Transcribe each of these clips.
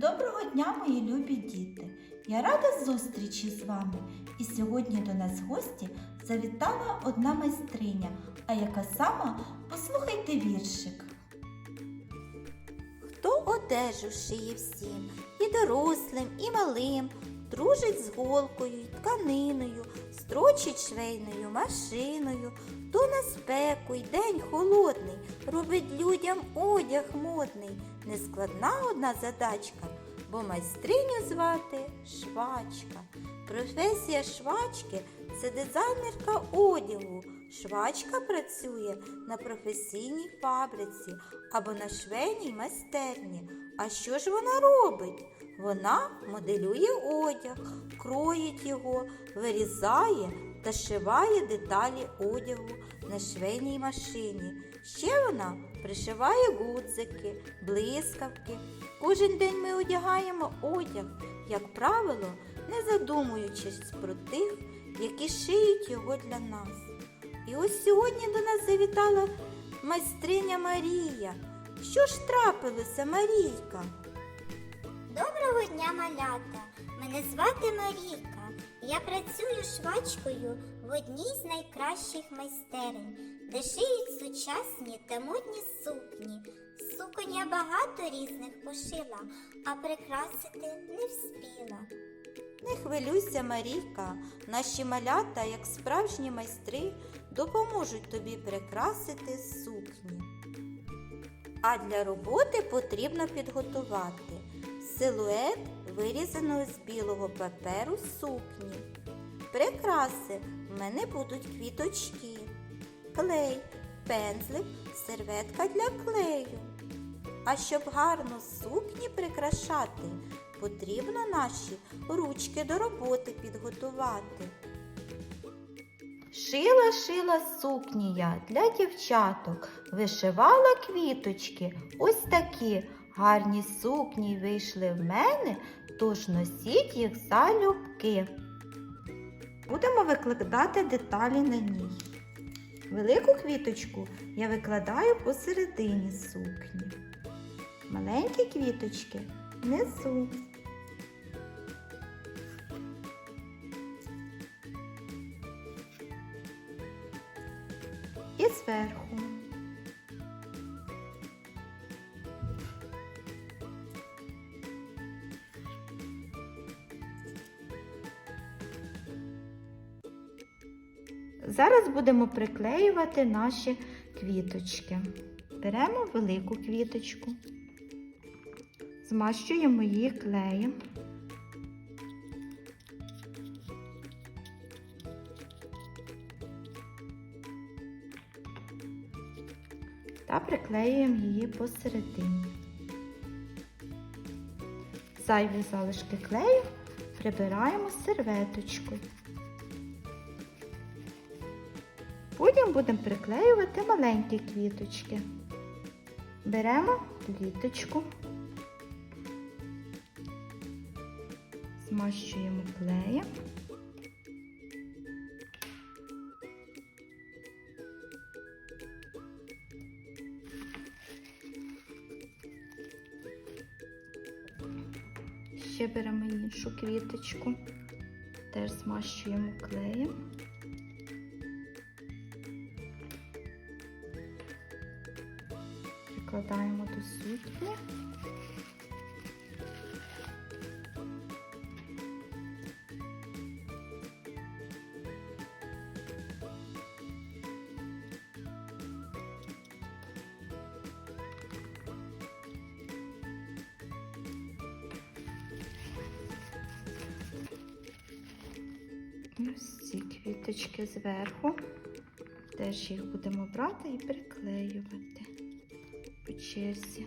Доброго дня, мої любі діти! Я рада зустрічі з вами. І сьогодні до нас в гості завітала одна майстриня. А яка сама? Послухайте віршик. Хто одежу шиє всім, і дорослим, і малим, дружить з голкою, й тканиною, строчить швейною машиною, то на спеку й день холодний, робить людям одяг модний. Нескладна одна задачка, бо майстриню звати швачка. Професія швачки це дизайнерка одягу. Швачка працює на професійній фабриці або на швейній майстерні. А що ж вона робить? Вона моделює одяг, кроїть його, вирізає та шиває деталі одягу на швейній машині. Ще вона пришиває гудзики, блискавки. Кожен день ми одягаємо одяг, як правило, не задумуючись про тих, які шиють його для нас. І ось сьогодні до нас завітала майстриня Марія. Що ж трапилося, Марійка? Доброго дня, малята! Мене звати Марійка. Я працюю швачкою в одній з найкращих майстерень, де сучасні та модні сукні. Суконь я багато різних пошила, а прикрасити не вспіла. Не хвилюйся, Марійка, наші малята, як справжні майстри, допоможуть тобі прикрасити сукні. А для роботи потрібно підготувати силует вирізаного з білого паперу сукні. Прикраси в мене будуть квіточки, клей, пензлик, серветка для клею. А щоб гарно сукні прикрашати, потрібно наші ручки до роботи підготувати. Шила, шила сукні я для дівчаток, вишивала квіточки, ось такі гарні сукні вийшли в мене, тож носіть їх залюбки. Будемо викладати деталі на ній. Велику квіточку я викладаю посередині сукні. Маленькі квіточки внизу. І зверху. Зараз будемо приклеювати наші квіточки. Беремо велику квіточку, змащуємо її клеєм. Та приклеюємо її посередині. Зайві залишки клею прибираємо серветочкою. Потім будемо приклеювати маленькі квіточки. Беремо квіточку, змащуємо клеєм. Ще беремо іншу квіточку, теж змащуємо клеєм. Прикладаємо до сукні. Ось ці квіточки зверху. Теж їх будемо брати і приклеювати по черзі.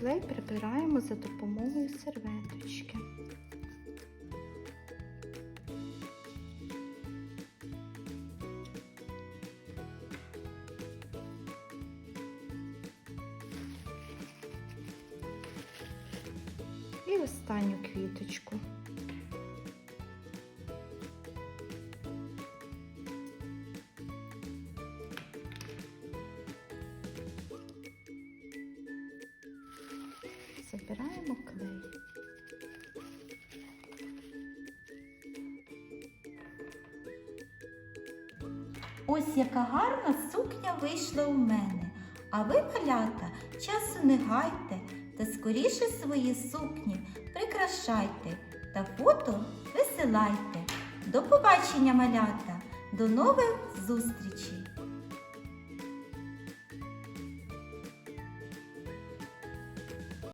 Клей прибираємо за допомогою серветочки. І останню квіточку. Забираємо клей. Ось яка гарна сукня вийшла у мене. А ви, малята, часу не гайте та скоріше свої сукні прикрашайте та фото висилайте. До побачення, малята! До нових зустрічей!